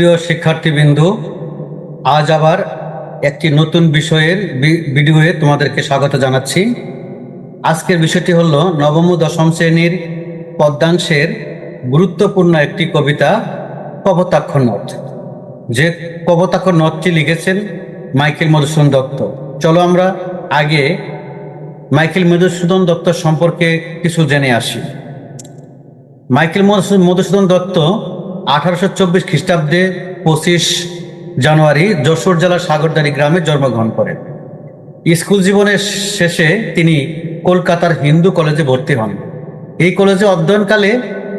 প্রিয় শিক্ষার্থীবৃন্দু, আজ আবার একটি নতুন বিষয়ের ভিডিওয়ে তোমাদেরকে স্বাগত জানাচ্ছি। আজকের বিষয়টি হল নবম দশম শ্রেণির পদ্মাংশের গুরুত্বপূর্ণ একটি কবিতা কবতাক্ষ নথ। যে কবতাক্ষ নথটি লিখেছেন মাইকেল মধুসূদন দত্ত। চলো আমরা আগে মাইকেল মধুসূদন দত্ত সম্পর্কে কিছু জেনে আসি। মাইকেল মধুসূদন দত্ত আঠারোশো চব্বিশ খ্রিস্টাব্দে পঁচিশ জানুয়ারি যশোর জেলার সাগরদারি গ্রামে জন্মগ্রহণ করেন। স্কুল জীবনের শেষে তিনি কলকাতার হিন্দু কলেজে ভর্তি হন। এই কলেজে অধ্যয়নকালে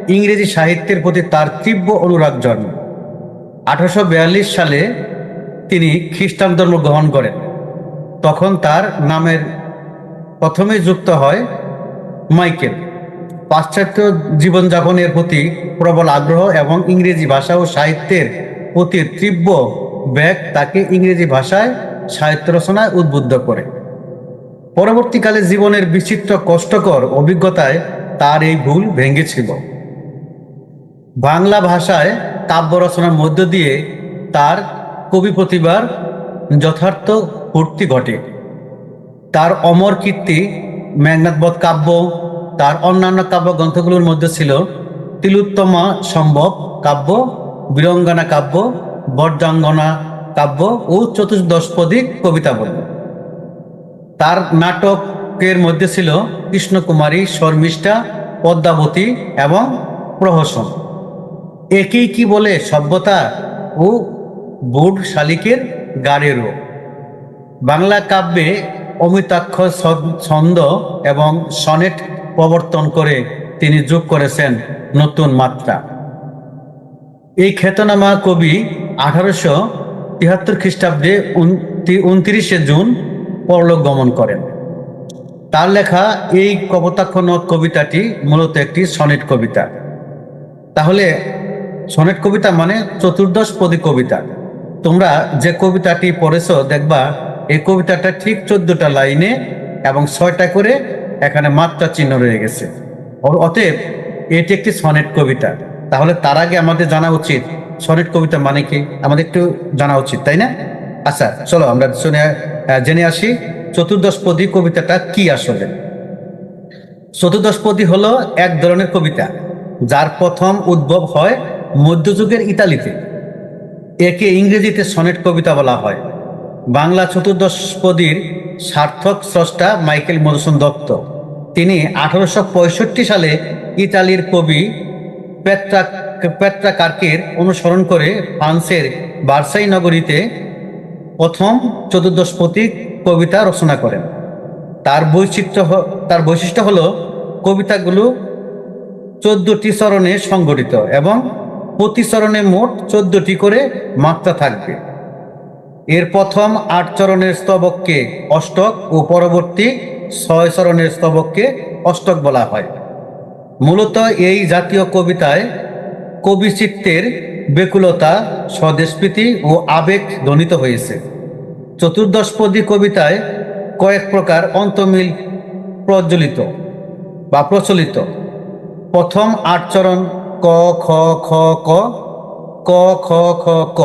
ইংরেজি সাহিত্যের প্রতি তার তীব্র অনুরাগ জন্ম। আঠারোশো বিয়াল্লিশ সালে তিনি খ্রিস্টান ধর্ম গ্রহণ করেন। তখন তার নামের প্রথমে যুক্ত হয় মাইকেল। পাশ্চাত্য জীবনযাপনের প্রতি প্রবল আগ্রহ এবং ইংরেজি ভাষা ও সাহিত্যের প্রতি তীব্র ব্যাগ তাকে ইংরেজি ভাষায় সাহিত্য রচনায় উদ্বুদ্ধ করে। পরবর্তীকালে জীবনের বিচিত্র কষ্টকর অভিজ্ঞতায় তার এই ভুল ভেঙেছিল। বাংলা ভাষায় কাব্য রচনার মধ্য দিয়ে তার কবি প্রতিভার যথার্থ পূর্তি ঘটে। তার অমর কীর্তি মেঘনাথবধ কাব্য তার অন্যান্য কাব্য গ্রন্থগুলোর মধ্যে ছিল তিলোত্তমা সম্ভব কাব্য, বীরঙ্গনা কাব্য, বর্জাঙ্গনা কাব্য ও চতুর্দশপদী কবিতা বলল তার নাটকের মধ্যে ছিল কৃষ্ণকুমারী, শর্মিষ্ঠা, পদ্মাবতী এবং প্রহসন। একেই কি বলে সভ্যতা ও বুড শালিকের গাড়েরও বাংলা কাব্যে অমিতাক্ষর ছন্দ- ছন্দ এবং সনেট প্রবর্তন করে তিনি যোগ করেছেন নতুন মাত্রা। এই খ্যাতনামা কবি আঠারোশো তিয়াত্তর খ্রিস্টাব্দে উনত্রিশে জুন পরলোক গমন করেন। তার লেখা এই কপোতাক্ষ নদ কবিতাটি মূলত একটি সনেট কবিতা। তাহলে সনেট কবিতা মানে চতুর্দশ পদী কবিতা। তোমরা যে কবিতাটি পড়েছো দেখবা, এই কবিতাটা ঠিক চোদ্দটা লাইনে এবং ছয়টা করে এখানে মাত্রা চিহ্ন রয়ে গেছে। অতএব এটি একটি সনেট কবিতা। তাহলে তার আগে আমাদের জানা উচিত। সনেট কবিতা মানে কি? আমাদের একটু জানা উচিত, তাই না? আচ্ছা চলো আমরা শুনে জেনে আসি চতুর্দশ পদী কবিতাটা কি আসলে। চতুর্দশপদী হলো এক ধরনের কবিতা, যার প্রথম উদ্ভব হয় মধ্যযুগের ইতালিতে। একে ইংরেজিতে সনেট কবিতা বলা হয়। বাংলা চতুর্দশপদীর সার্থক স্রষ্টা মাইকেল মধুসূদন দত্ত। তিনি আঠারোশো পঁয়ষট্টি সালে ইতালির কবি পেট্রা পেট্রাকার্কের অনুসরণ করে ফ্রান্সের বার্সাই নগরীতে প্রথম চতুর্দশপদী কবিতা রচনা করেন। তার বৈচিত্র্য তার বৈশিষ্ট্য হলো কবিতাগুলো চোদ্দটি চরণে সংগঠিত এবং প্রতি চরণে মোট চোদ্দটি করে মাত্রা থাকবে। এর প্রথম আট চরণের স্তবককে অষ্টক ও পরবর্তী ছয় চরণের স্তবককে অষ্টক বলা হয়। মূলত এই জাতীয় কবিতায় কবিচিত্তের বেকুলতা স্বদেশপ্রীতি ও আবেগ ধ্বনিত হয়েছে। চতুর্দশপদী কবিতায় কয়েক প্রকার অন্তমিল প্রজ্বলিত বা প্রচলিত। প্রথম আট চরণ ক, খ খ, ক ক, খ খ, ক,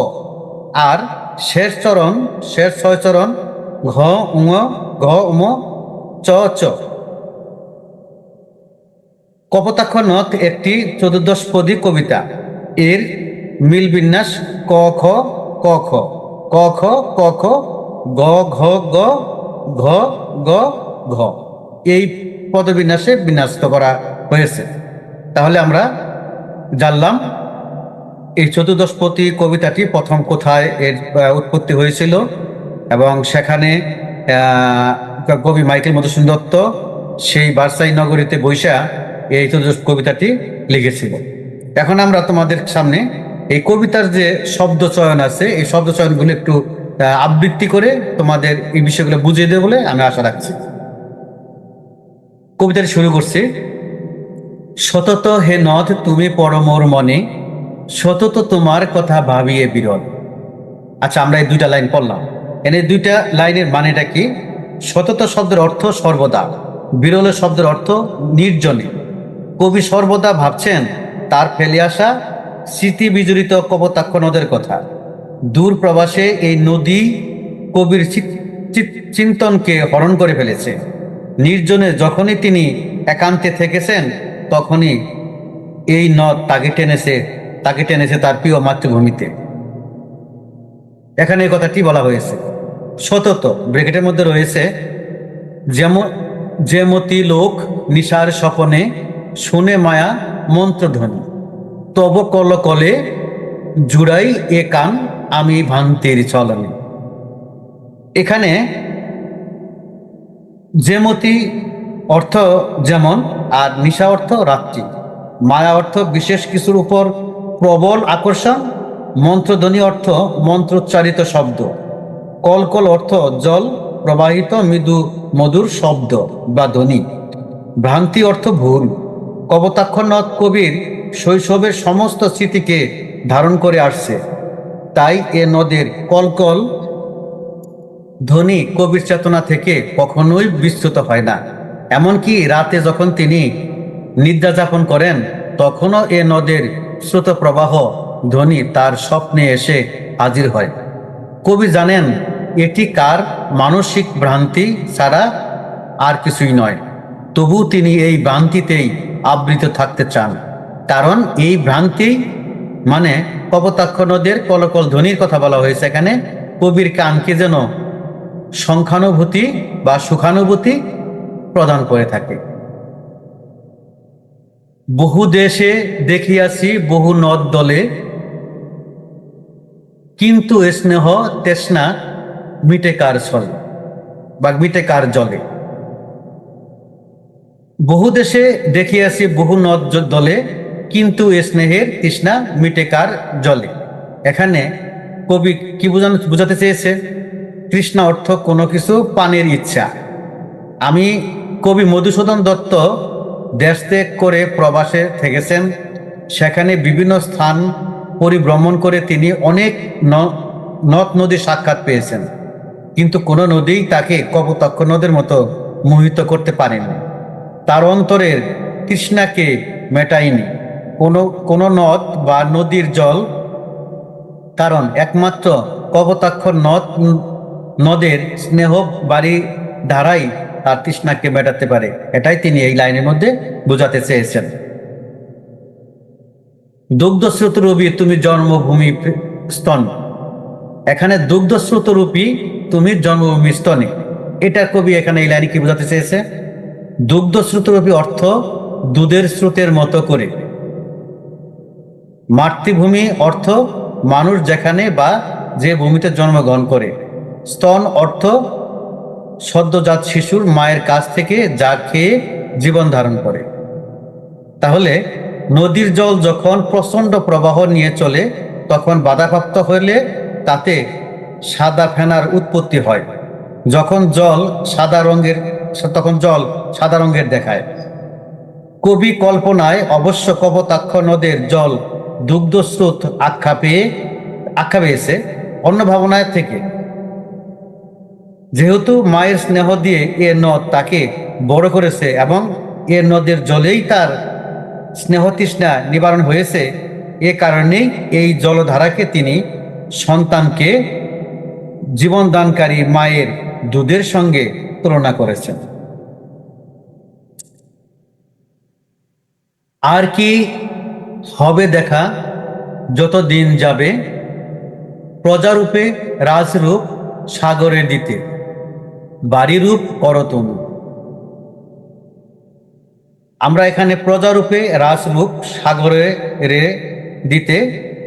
আর শেষ চরণ, শেষ ছয় চরণ, ঘ উঙ ঘ, উম, চ চ। কপোতাক্ষ নথ একটি চতুর্দশপদী কবিতা। এর মিল বিন্যাস ক, খ ক খ। ক খ ক, খ, গ, ঘ গ ঘ গ, ঘ। এই পদবিন্যাসে বিন্যাস্ত করা হয়েছে। তাহলে আমরা জানলাম এই চতুর্দশপতি কবিতাটি প্রথম কোথায় এর উৎপত্তি হয়েছিল এবং সেখানে কবি মাইকেল মধুসূদন দত্ত সেই বার্সাই নগরীতে বৈশা এই চতুর্দশ কবিতাটি লিখেছিল। এখন আমরা তোমাদের সামনে এই কবিতার যে শব্দ চয়ন আছে, এই শব্দ চয়নগুলো একটু আবৃত্তি করে তোমাদের এই বিষয়গুলো বুঝিয়ে দেবে বলে আমি আশা রাখছি। কবিতাটি শুরু করছি। সতত হে নথ তুমি পরমোর মনে সতত তোমার কথা ভাবিয়ে বিরল। আচ্ছা আমরা এই দুইটা লাইন পড়লাম। এনে দুইটা লাইনের মানেটা কি? সতত শব্দের অর্থ সর্বদা, বিরল শব্দের অর্থ নির্জনে। কবি সর্বদা ভাবছেন, তার ফেলে আসা স্মৃতি বিজড়িত কপোতাক্ষ নদের কথা। দূর প্রবাসে এই নদী কবির চিন্তনকে হরণ করে ফেলেছে। নির্জনে যখনই তিনি একান্তে থেকেছেন, তখনই এই নদ তাকে টেনেছে তাকে টেনেছে তার প্রিয় মাতৃভূমিতে। এখানে এই কথাটি বলা হয়েছে? সতত ব্রেকেটের মধ্যে রয়েছে যেমন যেমতি লোক নিশার স্বপনে শুনে মায়া মন্ত্রধ্বনি। তব কল কলে জুড়াই এ কান আমি ভান্তির চলনে। এখানে যেমতি অর্থ যেমন আর নিশা অর্থ রাত্রি। মায়া অর্থ বিশেষ কিছুর উপর প্রবল আকর্ষণ, মন্ত্রধ্বনি অর্থ মন্ত্রোচ্চারিত শব্দ। কলকল অর্থ জল, প্রবাহিত মৃদু মধুর শব্দ বা ধ্বনি। ভ্রান্তি অর্থ ভুল। কবতাক্ষ নদ কবির শৈশবের সমস্ত স্মৃতিকে ধারণ করে আসছে। তাই এ নদের কলকল ধ্বনি কবির চেতনা থেকে কখনোই বিস্তৃত হয় না। এমনকি রাতে যখন তিনি নিদ্রা যাপন করেন, তখনও এ নদের স্রোত প্রবাহ ধ্বনি তার স্বপ্নে এসে হাজির হয়। কবি জানেন, এটি কার মানসিক ভ্রান্তি ছাড়া আর কিছুই নয়। তবু তিনি এই ভ্রান্তিতেই আবৃত থাকতে চান। কারণ এই ভ্রান্তি মানে কপোতাক্ষ নদের কলকল ধ্বনির কথা বলা হয়েছে এখানে, কবির কানকে যেন সংখ্যানুভূতি বা সুখানুভূতি প্রদান করে থাকে। বহু দেশে দেখিয়াছি বহু নদ দলে কিন্তু স্নেহ তেষ্ণা মিটে কার ছল বা মিটে কার জলে। বহু দেশে দেখিয়াছি বহু নদ দলে কিন্তু স্নেহের তৃষ্ণা মিটে কার জলে। এখানে কবি কি বোঝানো, বোঝাতে চেয়েছে? তৃষ্ণা অর্থ কোনো কিছু পানের ইচ্ছা। আমি কবি মধুসূদন দত্ত দেশ ত্যাগ করে প্রবাসে থেকেছেন। সেখানে বিভিন্ন স্থান পরিভ্রমণ করে তিনি অনেক নদ নদী সাক্ষাৎ পেয়েছেন। কিন্তু কোনো নদীই তাকে কপোতাক্ষ নদের মতো মোহিত করতে পারেনি তার অন্তরের তৃষ্ণাকে মেটায়নি। কোনো কোনো নদ বা নদীর জল কারণ একমাত্র কপোতাক্ষ নদ, নদের স্নেহ বাড়ি ধারাই তার তৃষ্ণাকে মেটাতে পারে। এটাই তিনি এই লাইনের মধ্যে বোঝাতে চেয়েছেন। দুগ্ধস্রোত রবি তুমি জন্মভূমি স্তন। এখানে দুগ্ধস্রোত রূপী তুমি জন্মভূমি স্তনে। এটা কবি এখানে এই লাইনে কি বোঝাতে চেয়েছে। দুগ্ধস্রোত রূপী অর্থ দুধের স্রোতের মতো করে। মাতৃভূমি অর্থ মানুষ যেখানে বা যে ভূমিতে জন্মগ্রহণ করে। স্তন অর্থ সদ্যজাত শিশুর মায়ের কাছ থেকে যা খেয়ে জীবন ধারণ করে। তাহলে নদীর জল যখন প্রচণ্ড প্রবাহ নিয়ে চলে, তখন বাধাপ্রাপ্ত হলে তাতে সাদা ফেনার উৎপত্তি হয়। যখন জল সাদা রঙের, তখন জল সাদা রঙের দেখায়। কবি কল্পনায় অবশ্য কপোতাক্ষ নদের জল দুগ্ধস্রোত আখ্যা পেয়ে, আখ্যা পেয়েছে অন্য ভাবনায় থেকে। যেহেতু মায়ের স্নেহ দিয়ে এ নদ তাকে বড় করেছে এবং এ নদের জলেই তার স্নেহ তৃষ্ণা নিবারণ হয়েছে, এ কারণেই এই জলধারাকে তিনি সন্তানকে জীবনদানকারী মায়ের দুধের সঙ্গে তুলনা করেছেন। আর কি হবে দেখা, যত দিন যাবে, প্রজারূপে রাজরূপ সাগরে দিতে। বাড়িরূপ করতম আমরা এখানে প্রজারূপে রাজরূপ সাগরে রে দিতে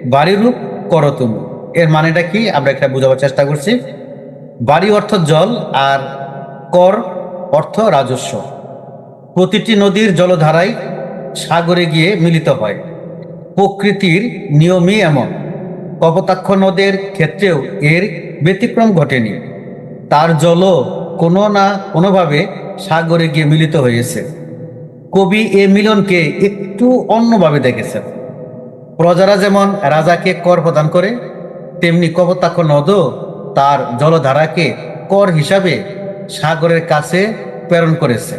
বাড়িরূপ করতম এর মানেটা কি? আমরা একটা বোঝাবার চেষ্টা করছি। বাড়ি অর্থ জল আর কর অর্থ রাজস্ব। প্রতিটি নদীর জলধারায় সাগরে গিয়ে মিলিত হয়। প্রকৃতির নিয়মই এমন। কপোতাক্ষ নদের ক্ষেত্রেও এর ব্যতিক্রম ঘটেনি। তার জলও কোনো না কোনোভাবে সাগরে গিয়ে মিলিত হয়েছে। কবি এ মিলনকে একটু অন্যভাবে দেখেছেন। প্রজারা যেমন রাজাকে কর প্রদান করে, তেমনি কপোতাক্ষ নদও তার জলধারাকে কর হিসাবে সাগরের কাছে প্রেরণ করেছে।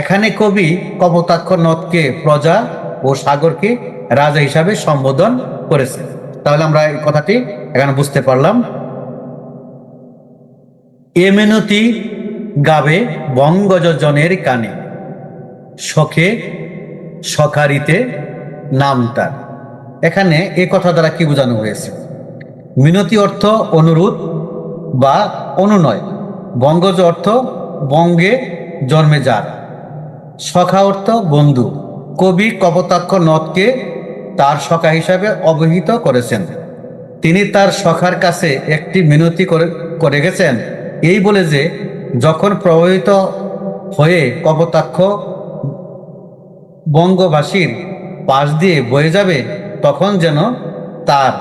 এখানে কবি কপোতাক্ষ নদকে প্রজা ও সাগরকে রাজা হিসাবে সম্বোধন করেছে তাহলে আমরা এই কথাটি এখানে বুঝতে পারলাম। এ মিনতি গাবে বঙ্গজনের কানে। শখে, সখারিতে নাম তার। এখানে এ কথা দ্বারা কি বোঝানো হয়েছে? মিনতি অর্থ অনুরোধ বা অনুনয়। বঙ্গজ অর্থ বঙ্গে জন্মে যার। সখা অর্থ বন্ধু। কবি কপোতাক্ষ নদকে তার সখা হিসাবে অবহিত করেছেন। তিনি তার সখার কাছে একটি মিনতি করে করে গেছেন। এই বলে যে, যখন প্রভাবিত হয়ে কপোতাক্ষ বঙ্গবাসীর পাশ দিয়ে বয়ে যাবে, তখন যেন তার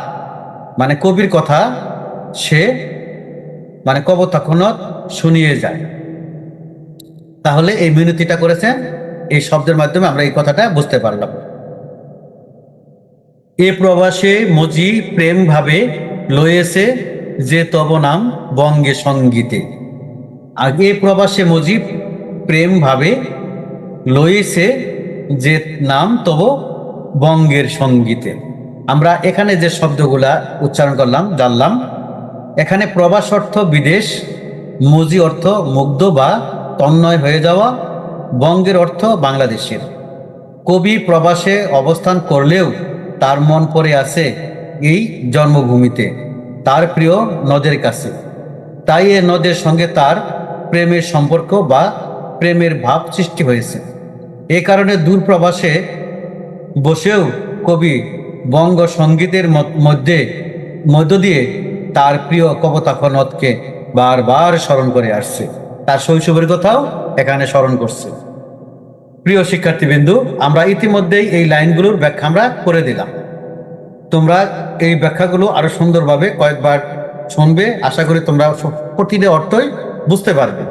মানে কবির কথা সে মানে কবতাক্ষণত শুনিয়ে যায়। তাহলে এই মিনতিটা করেছেন, এই শব্দের মাধ্যমে আমরা এই কথাটা বুঝতে পারলাম। এ প্রবাসে মজি প্রেম ভাবে লয়েছে যে তব নাম বঙ্গে সঙ্গীতে। আগে প্রবাসে মজি প্রেম ভাবে লয়েছে যে নাম তব বঙ্গের সঙ্গীতে। আমরা এখানে যে শব্দগুলা উচ্চারণ করলাম, জানলাম, এখানে প্রবাস অর্থ বিদেশ, মজি অর্থ মুগ্ধ বা তন্ময় হয়ে যাওয়া, বঙ্গের অর্থ বাংলাদেশের। কবি প্রবাসে অবস্থান করলেও তার মন পড়ে আছে এই জন্মভূমিতে। তার প্রিয় নদের কাছে। তাই এ নদের সঙ্গে তার প্রেমের সম্পর্ক বা প্রেমের ভাব সৃষ্টি হয়েছে। এ কারণে দূর প্রবাসে বসেও কবি বঙ্গ সঙ্গীতের মধ্যে মধ্য দিয়ে তার প্রিয় কপতাক্ষ নদকে বারবার স্মরণ করে আসছে। তার শৈশবের কথাও এখানে স্মরণ করছে। প্রিয় শিক্ষার্থীবৃন্দু, আমরা ইতিমধ্যেই এই লাইনগুলোর ব্যাখ্যা আমরা করে দিলাম। তোমরা এই ব্যাখ্যাগুলো আরও সুন্দরভাবে কয়েকবার শুনবে। আশা করি তোমরা প্রতিটি অর্থই বুঝতে পারবে।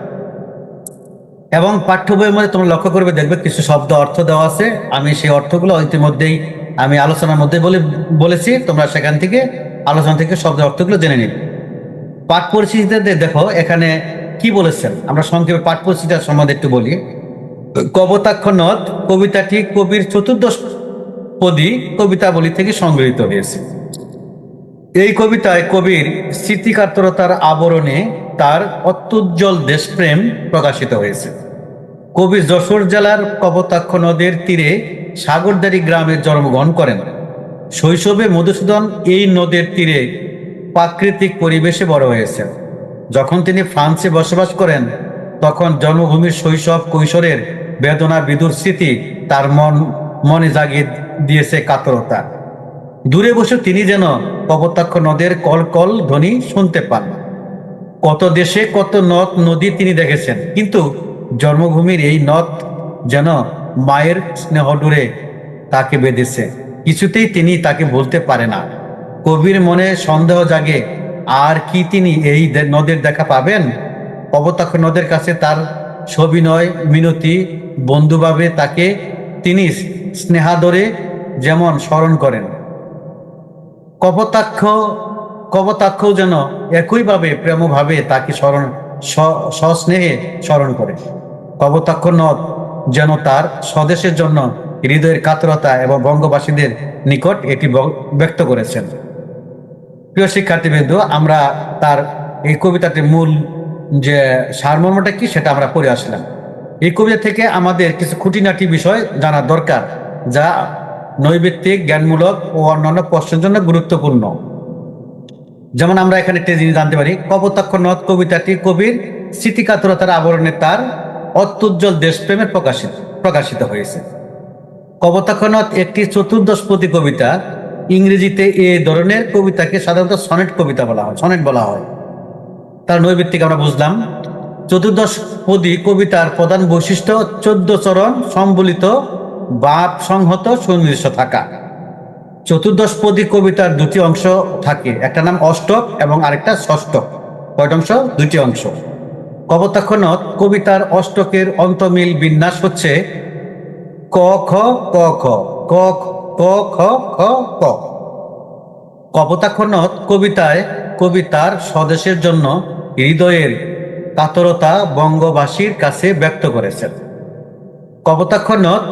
এবং পাঠ্য বইয়ের মধ্যে তোমরা লক্ষ্য করবে, দেখবে কিছু শব্দ অর্থ দেওয়া আছে। আমি সেই অর্থগুলো ইতিমধ্যেই আমি আলোচনার মধ্যে বলে, বলেছি। তোমরা সেখান থেকে আলোচনা থেকে শব্দ অর্থগুলো জেনে নিবে। পাঠ পরিচিতিতে দেখো, এখানে কি বলেছেন? আমরা সংক্ষেপে পাঠ পরিচিতার সম্বন্ধে একটু বলি। কবতাক্ষ নদ কবিতাটি কবির চতুর্দশ পদী কবিতাবলী থেকে সংগৃহীত হয়েছে। এই কবিতায় কবির স্মৃতিকাতরতার আবরণে তার অত্যুজ্জ্বল দেশপ্রেম প্রকাশিত হয়েছে। কবি যশোর জেলার কপোতাক্ষ নদের তীরে সাগরদারি গ্রামে জন্মগ্রহণ করেন। শৈশবে মধুসূদন এই নদের তীরে প্রাকৃতিক পরিবেশে বড় হয়েছেন। যখন তিনি ফ্রান্সে বসবাস করেন, তখন জন্মভূমির শৈশব কৈশোরের বেদনা বিদুর স্মৃতি তার মন মনে জাগিয়ে দিয়েছে কাতরতা। দূরে বসে তিনি যেন কপোতাক্ষ নদের কল কল ধ্বনি শুনতে পান। কত দেশে কত নদ, নদী তিনি দেখেছেন। কিন্তু জন্মভূমির এই নদ যেন মায়ের স্নেহ ডুরে তাকে বেঁধেছে। কিছুতেই তিনি তাকে বলতে পারে না। কবির মনে সন্দেহ জাগে, আর কি তিনি এই নদের দেখা পাবেন? কপোতাক্ষ নদের কাছে তার সবিনয়, মিনতি, বন্ধুভাবে তাকে তিনি স্নেহাদরে যেমন স্মরণ করেন। কপোতাক্ষ কপোতাক্ষ যেন একইভাবে প্রেমভাবে তাকে স্মরণ সস্নেহে স্মরণ করে। কপোতাক্ষ নদ যেন তার স্বদেশের জন্য হৃদয়ের কাতরতা এবং বঙ্গবাসীদের নিকট এটি ব্যক্ত করেছেন। প্রিয় শিক্ষার্থীবৃন্দ, আমরা তার এই কবিতাটির মূল যে সারমর্মটা কি সেটা আমরা পড়ে আসলাম। এই কবিতা থেকে আমাদের কিছু খুঁটিনাটি বিষয় জানা দরকার, যা নৈবিত্তিক, জ্ঞানমূলক ও অন্যান্য প্রশ্নের জন্য গুরুত্বপূর্ণ। যেমন আমরা এখানে একটি জিনিস জানতে পারি কপোতাক্ষ নদ কবিতাটি কবির স্মৃতিকাতরতার আবরণে তার অত্যুজ্জ্বল দেশপ্রেমের প্রকাশিত প্রকাশিত হয়েছে। কপোতাক্ষ নদ একটি চতুর্দশপতি কবিতা, ইংরেজিতে এ ধরনের কবিতাকে সাধারণত সনেট কবিতা বলা হয়, সনেট বলা হয়। তার নৈবিত্তিক আমরা বুঝলাম চতুর্দশ পদী কবিতার প্রধান বৈশিষ্ট্য চোদ্দ চরণ সম্বলিত বাপ সংহত সুনির্দিষ্ট থাকা। চতুর্দশ পদী কবিতার দুটি অংশ থাকে, একটা নাম অষ্টক এবং আরেকটা ষষ্ঠক কয়টা অংশ? দুটি অংশ। কবতাক্ষ নদ কবিতার অষ্টকের অন্তমিল বিন্যাস হচ্ছে ক, খ ক খ, ক ক, খ খ, ক। কপোতাক্ষ নদ কবিতায় কবিতার স্বদেশের জন্য হৃদয়ের কাতরতা বঙ্গবাসীর কাছে ব্যক্ত করেছেন। কপোতাক্ষ নদ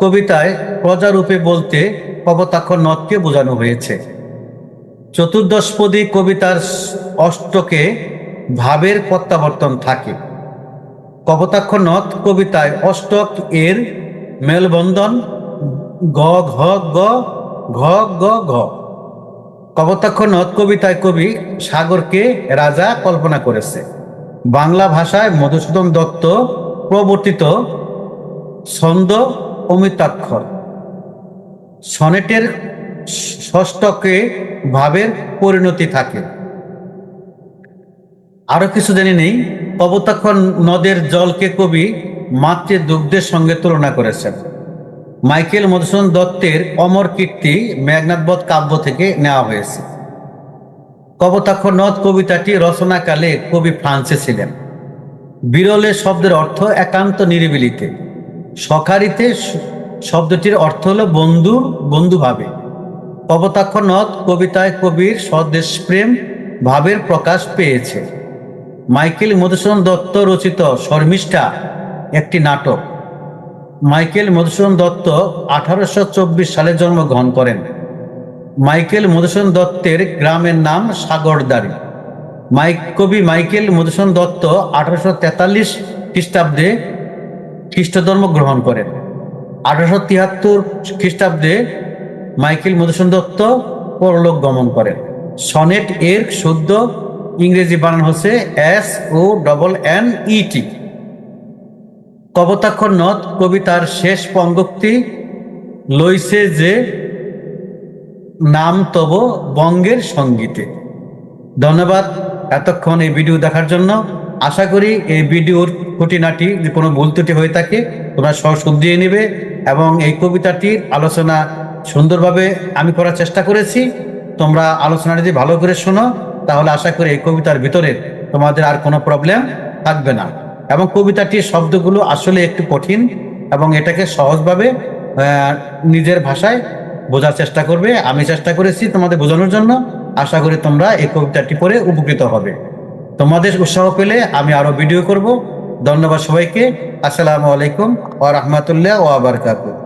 কবিতায় প্রজারূপে বলতে কবতাক্ষ নদকে বোঝানো হয়েছে। চতুর্দশপদী কবিতার অষ্টকে ভাবের প্রত্যাবর্তন থাকে। কবতাক্ষ নদ কবিতায় অষ্টক এর মেলবন্ধন গ ঘ গ ঘ গ ঘ। কপোতাক্ষর নদ কবিতায় কবি সাগরকে রাজা কল্পনা করেছে। বাংলা ভাষায় মধুসূদন দত্ত প্রবর্তিত ছন্দ অমিতাক্ষর সনেটের ষষ্ঠকে ভাবের পরিণতি থাকে। আরও কিছু জেনে নেই কবতাক্ষর নদের জলকে কবি মাতৃ দুগ্ধের সঙ্গে তুলনা করেছেন। মাইকেল মধুসূদন দত্তের অমর কীর্তি মেঘনাথবধ কাব্য থেকে নেওয়া হয়েছে। কবতাক্ষর নদ কবিতাটি রচনাকালে কবি ফ্রান্সে ছিলেন। বিরলে শব্দের অর্থ একান্ত নিরিবিলিতে। সখারিতে শব্দটির অর্থ হলো বন্ধু, বন্ধুভাবে। কবতাক্ষর নদ কবিতায় কবির স্বদেশপ্রেম ভাবের প্রকাশ পেয়েছে। মাইকেল মধুসূদন দত্ত রচিত শর্মিষ্ঠা একটি নাটক। মাইকেল মধুসূদন দত্ত আঠারোশো চব্বিশ সালে জন্মগ্রহণ করেন। মাইকেল মধুসূদন দত্তের গ্রামের নাম সাগরদারি। মাইক, কবি মাইকেল মধুসূদন দত্ত আঠারোশো তেতাল্লিশ খ্রিস্টাব্দে খ্রিস্টধর্ম গ্রহণ করেন। আঠারোশো তিয়াত্তর খ্রিস্টাব্দে মাইকেল মধুসূদন দত্ত পরলোক গমন করেন। সনেট এর শুদ্ধ ইংরেজি বানান হচ্ছে S O double N E T কবতাক্ষর নদ কবিতার শেষ পঙ্গক্তি লইছে যে নাম তব বঙ্গের সঙ্গীতে। ধন্যবাদ এতক্ষণ এই ভিডিও দেখার জন্য। আশা করি এই ভিডিওর খুঁটিনাটি যে কোনো ভুল ত্রুটি হয়ে থাকে, তোমরা সহ শুধরিয়ে নেবে এবং এই কবিতাটির আলোচনা সুন্দরভাবে আমি করার চেষ্টা করেছি। তোমরা আলোচনা যদি ভালো করে শোনো, তাহলে আশা করি এই কবিতার ভিতরে তোমাদের আর কোনো প্রবলেম থাকবে না। এবং কবিতাটির শব্দগুলো আসলে একটু কঠিন এবং এটাকে সহজভাবে নিজের ভাষায় বোঝার চেষ্টা করবে, আমি চেষ্টা করেছি তোমাদের বোঝানোর জন্য। আশা করি তোমরা এই কবিতাটি পড়ে উপকৃত হবে। তোমাদের উৎসাহ পেলে আমি আরও ভিডিও করব। ধন্যবাদ সবাইকে। আসসালামু আলাইকুম ও আবার বারাকাতুহু।